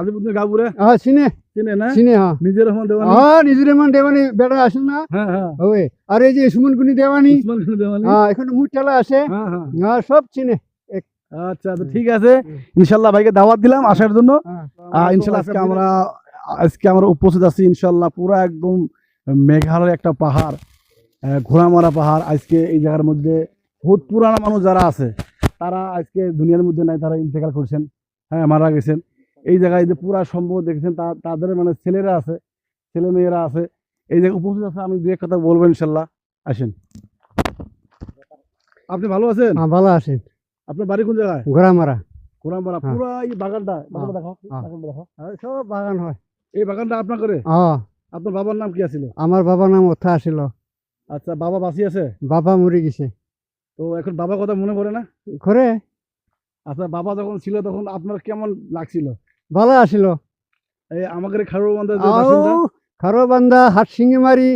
আজিমুদ্দিন গাবুরে হ্যাঁ চিনে। চিনে না? চিনে হ্যাঁ। নিজের রহমান দেওয়ানি? হ্যাঁ নিজুর রহমান দেওয়ানি। বেটা আসেন না। হ্যাঁ হ্যাঁ। ওই আর এই যে সুমন গুনি দেওয়ানি? উসমান খান দেওয়ানি? হ্যাঁ এখানে মুঠটালা আছে হ্যাঁ হ্যাঁ। হ্যাঁ সব চিনে। আচ্ছা তো ঠিক আছে। ইনশাল্লাহ ভাইকে দাওয়াত দিলাম আসার জন্য। হ্যাঁ। ইনশাল্লাহ আজকে আমরা আজকে আমরা উপস্থিত আছি ইনশাল্লাহ পুরো একদম মেঘালয় একটা পাহাড় ঘোড়ামারা পাহাড়। আজকে এই জায়গার মধ্যে বহুত পুরানা মানুষ যারা আছে তারা আজকে দুনিয়ার মধ্যে নাই তারা ইন্তেকাল করছেন। হ্যাঁ মারা গেছেন। এই জায়গায় যে পুরা সম্ভব দেখেছেন তাদের মানে ছেলেরা আছে ছেলে মেয়েরা আছে এই জায়গায় উপস্থিত আছে আমি দু এক কথা বলব ইনশাল্লাহ। আসেন। আপনি ভালো আছেন? হ্যাঁ ভালো আছেন আপনার বাড়ি কোন জায়গায়? ঘোড়া মারা ঘোড়ামারা হ্যাঁ। এই বাগানটা হ্যাঁ। বাগানটা দেখাও আর সব বাগান হয়। এই বাগানটা আপনার করে হ্যাঁ। আপনার বাবার নাম কি আছিল? আমার বাবার নাম অথা আসিল আচ্ছা বাবা বাঁচি আছে? বাবা মরে গেছে। তো এখন বাবার কথা মনে পড়ে না? করে আচ্ছা বাবা যখন ছিল তখন আপনার কেমন লাগছিল? ভালো আসিল। এই আমাদের খারুর মধ্যে যে বাসিন্দা, খারো বান্দা হাট সিঙ্গি মারি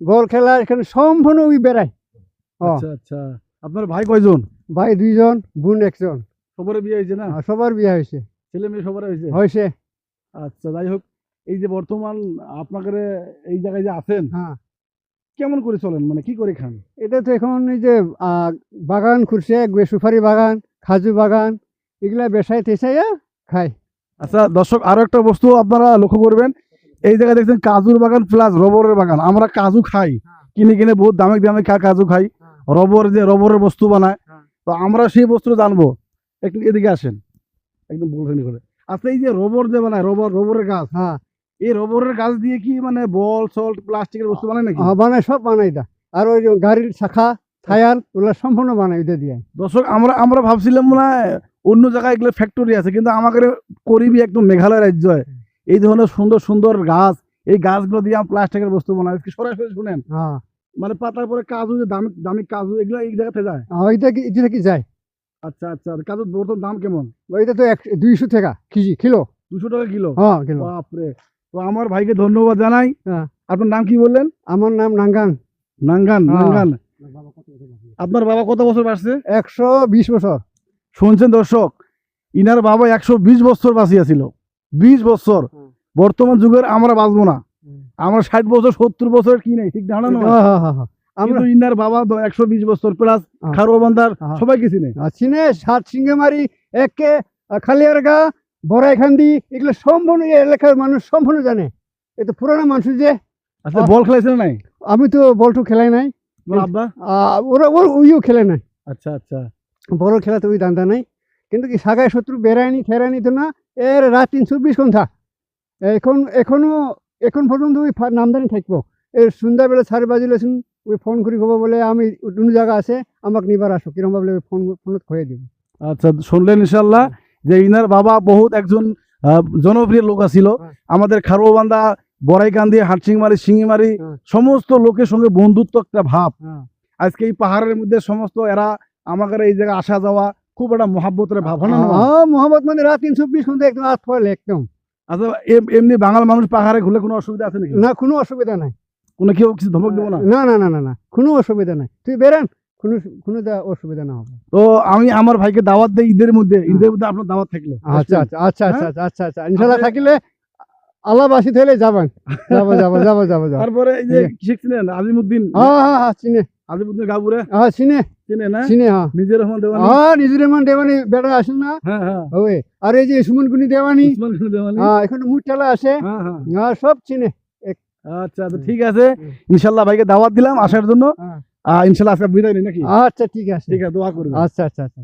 বল খেলা এখানে সম্পূর্ণ ওই বেড়ায় আচ্ছা আচ্ছা। আপনার ভাই কয়জন? ভাই দুইজন বোন একজন। সবারই বিয়ে হয়েছে না? আর সবার বিয়ে হয়েছে। ছেলে মেয়ে সবার হয়েছে? হয়েছে। আচ্ছা যাই হোক এই যে বর্তমান আপনাদের এই জায়গায় যে আছেন হ্যাঁ। কেমন করে চলেন? মানে কি করে খান? এটা তো এখন এই যে আহ, বাগান খুঁজছে গে- সুপারি বাগান খাজু বাগান এগুলা বেসাই তেসাইয়া খায়। আচ্ছা দর্শক আরও একটা বস্তু আপনারা লক্ষ্য করবেন। এই জায়গায় দেখছেন কাজুর বাগান প্লাস রবরের বাগান। আমরা কাজু খাই। কিনে কিনে বহুত দামে দামে কাজু খাই। রবর যে রবরের বস্তু বানায়। হ্যাঁ। তো আমরা সেই বস্তু জানব। একটু এদিকে আসেন। একদম বলছেন করে। আচ্ছা এই যে রবর যে বানায় রবর রবরের গাছ হ্যাঁ। এই রবরের গাছ দিয়ে কি মানে বল সল্ট প্লাস্টিকের বস্তু বানায় নাকি? হ্যাঁ, বানায় সব বানাই এটা। আর ওই যে গাড়ির শাখা টায়ার ওগুলা সম্পূর্ণ বানায় এটা দিয়ে। দর্শক আমরা আমরা ভাবছিলাম মনে হয় অন্য জায়গায় এগুলো ফ্যাক্টরি আছে কিন্তু আমাদের করিবি একদম মেঘালয় রাজ্য এই ধরনের সুন্দর সুন্দর গাছ এই গাছগুলো দিয়ে প্লাস্টিকের বস্তু বানাই। আজকে সরাসরি শুনেন হ্যাঁ। মানে পাতার পরে কাজু যে দামি দামি কাজু এগুলো এই জায়গাতে যায়? ওইটা কি এটা কি যায়? আচ্ছা আচ্ছা কাজুর বর্তমান দাম কেমন? ওইটা তো এক দুইশো টাকা কেজি কিলো। দুশো টাকা কিলো? হ্যাঁ কিলো। বাপরে তো আমার ভাইকে ধন্যবাদ জানাই। হ্যাঁ। আপনার নাম কি বললেন? আমার নাম নাঙ্গান। নাঙ্গান হ্যাঁ। নাঙ্গান। আপনার বাবা কত বছর বাড়ছে? একশো বিশ বছর। শুনছেন দর্শক ইনার বাবা একশো বিশ বছর বাঁচিয়েছিল বিশ বছর। বর্তমান যুগের আমরা বাঁচবো না। আমরা ষাট বছর সত্তর বছর কি নেই ঠিক ধারণা নয় হ্যাঁ, হ্যাঁ, হ্যাঁ। আমরা ইনার বাবা একশো বিশ বছর প্লাস। খারোবান্দার। সবাইকে চিনে চিনে সাত সিঙ্গে একে খালিয়ারগা বড়াইখান্দি এগুলো সম্পূর্ণ এলাকার মানুষ সম্পূর্ণ জানে এ তো পুরানো মানুষ যে আচ্ছা। বল নাই আমি তো বলটু খেলাই নাই ওরা ওর খেলে নাই আচ্ছা আচ্ছা বড় খেলাতে ওই দান্দা নাই। কিন্তু কি সাগায় শত্রু বেড়ায়নি ফেরায়নি তো না? এর রাত তিন চব্বিশ ঘণ্টা। এখন এখনও এখন পর্যন্ত ওই নামদানি থাকব। এর সন্ধ্যাবেলা সাড়ে বাজিলেছেন ওই ফোন করি খবর বলে আমি অন্য জায়গা আছে আমাকে নিবার আসো। কিরম ওই ফোন ফোনত খয়ে দিব। আচ্ছা শুনলেন ইনশাল্লাহ যে ইনার বাবা বহুত একজন জনপ্রিয় লোক ছিল হ্যাঁ। আমাদের খারোবান্ধা বড়াইকান্দি হাটসিংমারি সিঙ্গিমারি হ্যাঁ। সমস্ত লোকের সঙ্গে বন্ধুত্ব একটা ভাব। হ্যাঁ। আজকে এই পাহাড়ের মধ্যে সমস্ত এরা আমাদের এই জায়গায় আসা যাওয়া খুব একটা মহাব্বতের ভাব হয় না নয়? হ্যাঁ মানে রাত তিন চব্বিশ ঘণ্টা একদম হাত ফলে একদম। আচ্ছা এমনি বাঙাল মানুষ পাহাড়ে ঘুরলে কোনো অসুবিধা আছে নাকি? না কোনো অসুবিধা নাই। কোনো কেউ কিছু ধমক দেবো না? না না না না না কোনো অসুবিধা নাই। তুই বেরান কোনো কোনো অসুবিধা না হবে। তো আমি আমার ভাইকে দাওয়াত দেই ঈদের মধ্যে ঈদের মধ্যে আপনার দাওয়াত থাকল। আচ্ছা আচ্ছা আচ্ছা আচ্ছা হ্যাঁ? আচ্ছা আচ্ছা আচ্ছা ইনশাল্লাহ থাকিলে আল্লাহ বাসি থাকলে যাবেন। যাব যাব যাব যাব যাব। তারপরে এই যে ঠিক কি শিখছিলেন আজিমুদ্দিন? হ্যাঁ হ্যাঁ হ্যাঁ চিনে। আজিমুদ্দিন গাবুরে? হ্যাঁ চিনে। চিনে না? চিনে হ্যাঁ। নিজের রহমান দেওয়ানি? হ্যাঁ নিজুর রহমান দেওয়ানি বেড়া আসেন না। হ্যাঁ হ্যাঁ। ওই আর এই যে সুমন গুনি দেওয়ানি? হ্যাঁ এখানে হ্যাঁ হ্যাঁ। হ্যাঁ সব চিনে। আচ্ছা তো ঠিক আছে। ভাইকে দাওয়াত দিলাম আসার জন্য। হ্যাঁ। আজকে বিদায় নেই নাকি? আচ্ছা ঠিক আছে। ঠিক আছে দোয়া করবেন। আচ্ছা আচ্ছা আচ্ছা।